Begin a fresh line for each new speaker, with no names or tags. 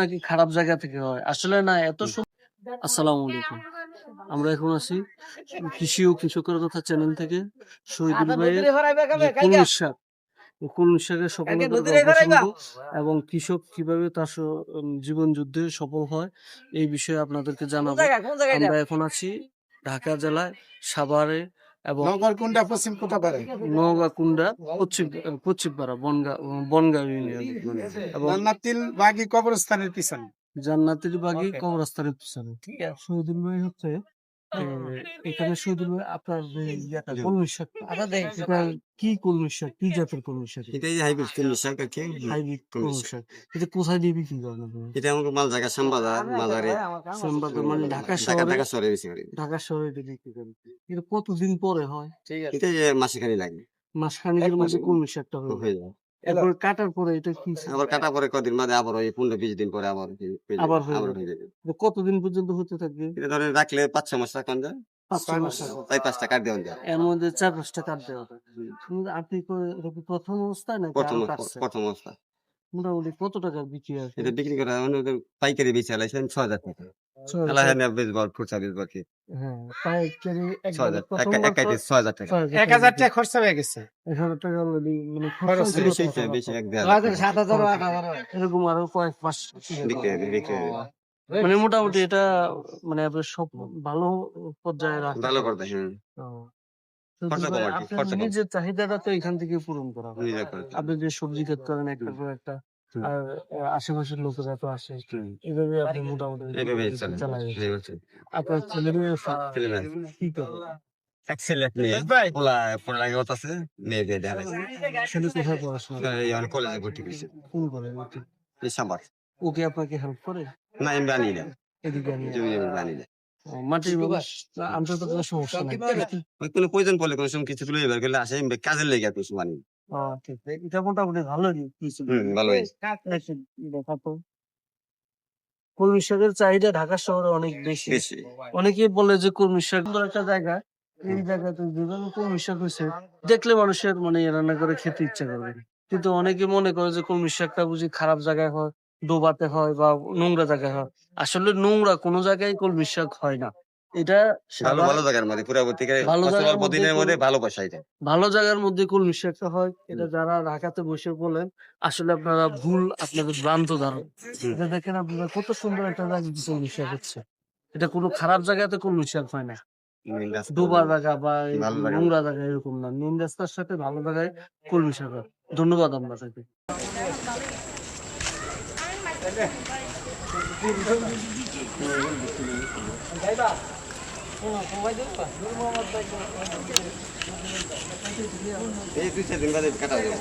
নাকি খারাপ জায়গা থেকে হয়? আসলে না এত আসসালামু আলাইকুম। আমরা এখন আছি কৃষি ও কৃষকের কথা চ্যানেল থেকে। শহীদুল ভাইয়ের শাক শাকের এবং কৃষক কীভাবে তার জীবন যুদ্ধে সফল হয় এই বিষয়ে আপনাদেরকে জানাব। আমরা এখন আছি ঢাকা জেলায় সাভারে এবং
নগরকুন্ডা পশ্চিম কোথা পারে
পশ্চিম পশ্চিমপাড়া বনগা বনগাঁ ইউনিয়ন। এবং
জান্নাতিল বাগি কবরস্থানের পিছনে।
জান্নাতের বাগি কবরস্থানের পিছনে। শহীদুল ভাই হচ্ছে এখানে ভাই আপনার কলমি শাক। এটা কি কলমি শাক? কি জাতের কলমি শাক?
এটাই হাইব্রিড কলমি শাক কি।
হাইব্রিড
কলমি
শাক। এটা কোথায় দিয়ে বিক্রি করেন?
এটা আমাকে মাল জায়গা শ্যামবাজার মাজারে।
শ্যামবাজার মানে ঢাকা
ঢাকা
শহরে
ঢাকা শহরে বেশি করে।
ঢাকা শহরে বিক্রি করেন। এটা কতদিন পরে হয়?
এটা যে লাগে।
মাস খানিকের মধ্যে কলমি হয়ে যায়। এরপর কাটার পরে এটা কি
আবার কাটা পরে কদিন? বাদে আবার ওই পনেরো বিশ দিন পরে আবার হয়ে
আবার হয়ে যাবে। কতদিন পর্যন্ত হতে থাকবে?
এটা ধরে রাখলে পাঁচ ছ মাস রাখান যায়
পাঁচ ছয় মাস
পাঁচটা কাট দেওয়া যায়।
এর মধ্যে চার পাঁচটা কাট দেওয়া থাকে আপনি তো- এটা কি প্রথম অবস্থায়
প্রথম
আরও
প্রথম অবস্থা।
মোটামুটি কত টাকার বিক্রি আছে?
এটা বিক্রি করা মানে ওদের পাইকারি বেচে আলাইছেন ছ হাজার টাকা।
ছয়
আল্লাহ খুচরা কি।
হ্যাঁ পাইকারি
ছ
একবারে
হাজার
প্রথম
এক- এক
বছর
ছ হাজার টাকা।
ছয় হাজার
এক হাজার
টাকা
টাকা খরচা হয়ে গেছে।
এক হাজার টাকা already মানে
খরচ
ছিল
বেশি এক দেড় হাজার। টাকা।
এরকম আরও কয়েক মাস
বিক্রি হবে, বিক্রি হবে।
মানে মোটামুটি এটা মানে আপনার সব ভালো পর্যায়ে রাখা
ভালো করতে
আপনার নিজের চাহিদাটা তো এখান থেকে পূরণ করা হয়। আপনি যে সবজি ক্ষেত করেন একটা পর একটা আর আশেপাশের লোকেরা তো আসে।
হুম।
এইভাবে আপনি মোটামুটি। আপনার ছেলে মেয়ে। কি করে?
এক ছেলে মেয়ে। পোলা পোলা গত আছে মেয়ে বিয়ে দেওয়া
ছেলে কোথায় পড়াশোনা করে?
এই আমার কলেজে ভর্তি করছে।
কোন করে ওকে?
সাম্বার
ওকে আপনাকে হেল্প করে?
না আমি জানি না।
এদিকে আমি
জানি না।
মাটির বাবা আনতে তো কোনো সমস্যা নাই।
কোনো প্রয়োজন পড়লে কোনো সময় কিছু তুলে এবার আসে লেগে কিছু মানি
এটা মোটামুটি ভালোই কিছু।
ভালোই
দেখেন, দেখা শাকের চাহিদা ঢাকা শহরে অনেক বেশি। অনেকেই বলে যে শাক সুন্দর একটা জায়গা এই জায়গাতে যেভাবে শাক হয়েছে দেখলে মানুষের মানে রান্না করে খেতে ইচ্ছা করবে কিন্তু অনেকে মনে করে যে কলমি শাকটা বুঝি খারাপ জায়গায় হয় ডোবাতে হয় বা নোংরা জায়গায় হয়। আসলে নোংরা কোনো জায়গায় কলমি শাক হয় না। এটা
ভালো ভালো জায়গার মধ্যে পুরা থেকে
ভালো
দিনের মধ্যে ভালো
জায়গার মধ্যে কলমি শাকটা হয়। এটা যারা ঢাকাতে বসে বলেন আসলে আপনারা ভুল আপনাদের ভ্রান্ত ধারণা। এটা দেখেন আপনারা কত সুন্দর একটা জায়গায় কলমি শাক হচ্ছে। এটা কোনো খারাপ জায়গাতে কলমি শাক হয় না। ডোবা জায়গা বা। নোংরা জায়গা এরকম না। মেন রাস্তার সাথে ভালো জায়গায় কলমি শাক হয়। ধন্যবাদ আপনাকে
এই দুই চার দিন কাটা যাবে।